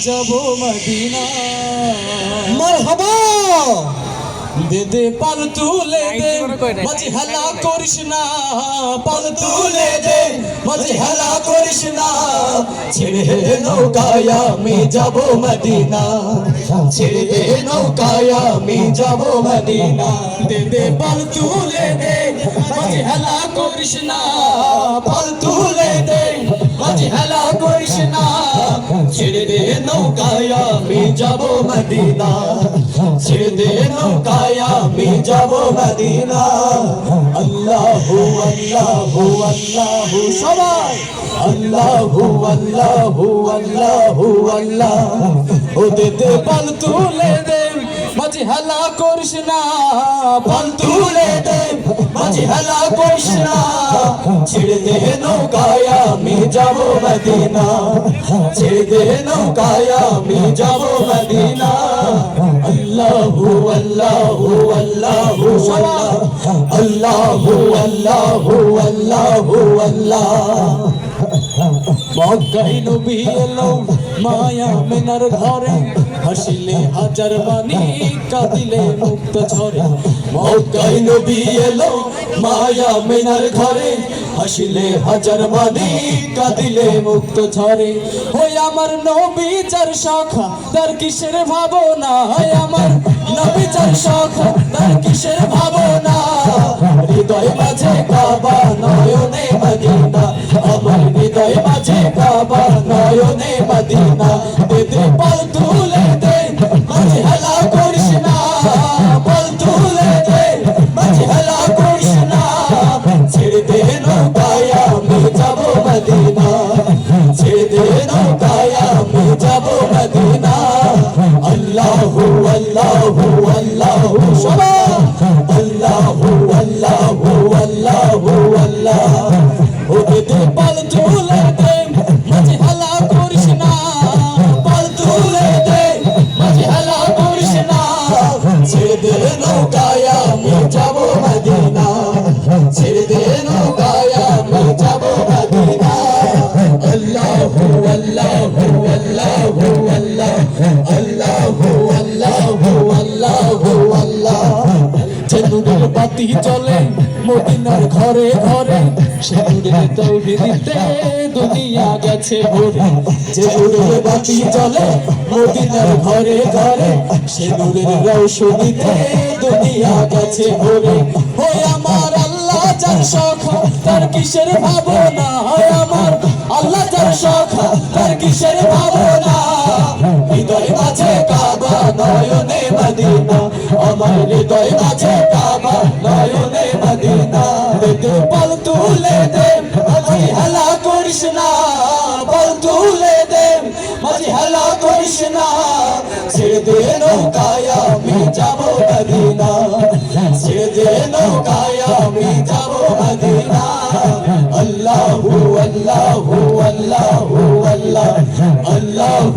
যাব মদিনা। মারহাবা! দে দে পাল তুলে দে মাঝে হেলা করিস না পাল তুলে দে মাঝে হেলা করিস না। ছেড়ে দে নৌকায় আমি যাব মদিনা। ছেড়ে দে নৌকায় আমি যাব মদিনা। দে দে পাল তুলে দে মাঝে হেলা করিস না পাল তুলে দে মাঝে হেলা নৌকায় আমি যাব মদিনা। দে নৌকায় আমি যাব মদিনা। আল্লাহু আল্লাহু আল্লাহু, সবাই। আল্লাহু আল্লাহু আল্লাহু, আল্লাহ। ও দে দে পাল তুলে দে। মাঝে হেলা করিস না। পাল তুলে দে। মাঝে হেলা করিস না ছেড়ে দে নৌকায় আমি যাব মদিনা। ছেড়ে দে নৌকায় আমি যাব মদিনা। আল্লাহু আল্লাহু আল্লাহু আল্লাহু আল্লাহু আল্লাহু আল্লাহ। মক্কাই নবী এলো, মায়া মেনার ঘরে হাসিলে হাজার বাণী, কাঁদিলে মুক্ত ঝরে মক্কাই নবী এলো মায়া মেনার ঘরে। হাসিলে হাজার বাণী, কাঁদিলে মুক্ত ঝরে ওই আমার নবী চার শাখা, তার কিসের ভাবনা? হয় আমার নবী চার শাখা, তার কিসের ভাবনা? হৃদয় মাঝে মাঝে কাবা নয়নে মদিনা। দে দে পাল তুলে দে মাঝে হেলা করিস না। পাল তুলে দে মাঝে হেলা করিস ছেড়ে দে নৌকায়, আমি যাব মদিনা। ছেড়ে দে নৌকায়, আমি যাব মদিনা। আল্লাহু আল্লাহু আল্লাহু সবাই আল্লাহু আল্লাহু আল্লাহু, আল্লাহ। ও দে চেনুরের বাতি চলে মদিনার ঘরে ঘরে সেনুরের তৌহিদিতে দুনিয়া গেছে ভরে চেনুরের বাতি চলে মদিনার ঘরে ঘরে সেনুরের রৌশনীতে দুনিয়া গেছে ভরে ওই আমার আল্লাহ যার শখ তার কিসের ভাবনা হয় আমার আল্লাহ যার শখ তার কিসের ভাবনা নয়নে মদিনা, আমার হৃদয় মাঝে কাবা নয়নে মদিনা। দে পল তুলে দে মাঝি হেলা করিস না পল তুলে দে মাঝি হেলা করিস না। ছেড়ে দে নৌকায় আমি যাব মদিনা, ছেড়ে দে নৌকায় আমি যাব মদিনা। আল্লাহু আল্লাহু আল্লাহু, আল্লাহ আল্লাহ।